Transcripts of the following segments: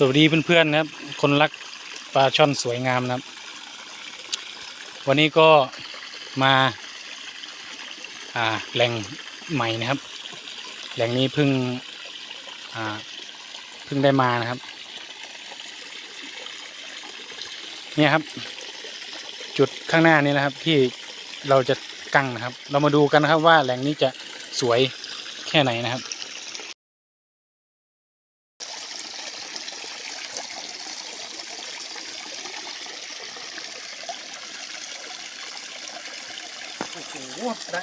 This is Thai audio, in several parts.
สวัสดีเพื่อนๆนะครับ คนรักปลาช่อนสวยงามนะครับ วันนี้ก็มาอ่าแหล่งใหม่นะครับ แหล่งนี้เพิ่งอ่าเพิ่งได้มานะครับ เนี่ยครับ จุดข้างหน้านี้นะครับที่เราจะกั้งนะครับ เรามาดูกันนะครับว่าแหล่งนี้จะสวยแค่ไหนนะครับ อ้โหได้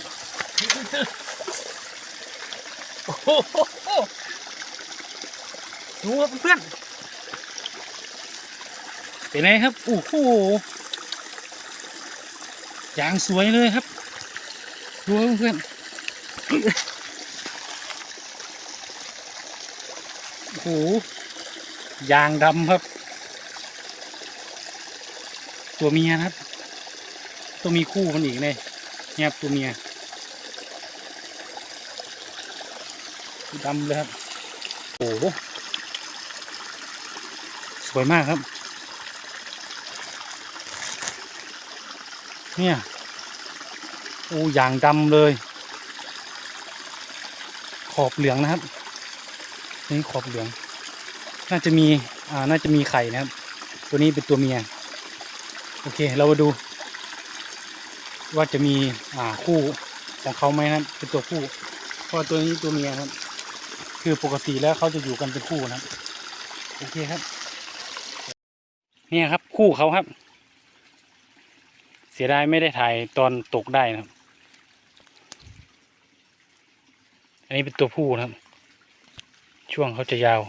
โอ้โหดูครับเพื่อนเป็นไงครับโอ้โหอย่างสวยเลยครับดูครับเพื่อนโอ้โหยางดำครับ ตัวเมียนะครับต้องมีคู่มันอีกเลย เนี่ยครับตัวเมียดำเลยครับ โอ้โหสวยมากครับ เนี่ยโอ้อย่างดำเลย ขอบเหลืองนะครับ นี่ขอบเหลือง น่าจะมี อ่า น่าจะมีไข่นะครับ ตัวนี้เป็นตัวเมีย โอเค เรามาดู ว่าจะมีอ่าคู่ของเขาไหมนะเป็นตัวคู่เพราะตัวนี้ตัวเมียครับ คือปกติแล้วเขาจะอยู่กันเป็นคู่นะโอเคครับ เนี่ยครับคู่เขาครับ เสียดายไม่ได้ถ่ายตอนตกได้นะครับ อันนี้เป็นตัวผู้นะครับ ช่วงเขาจะยาว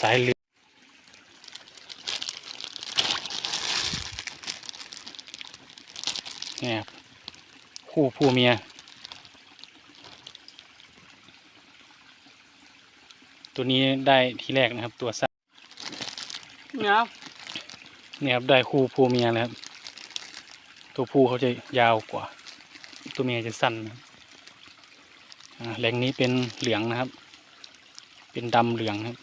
สายเหลือง นี่ยครับคู่ผู้เมียตัวนี้ได้ทีแรกนะครับ ตัวสั้นเนี่ยครับเนี่ยครับได้คู่ผู้เมียแล้วครับ ตัวผู้เขาจะยาวกว่า ตัวเมียจะสั้นนะครับอ่าแหล่งนี้เป็นเหลืองนะครับ เป็นดำเหลืองครับ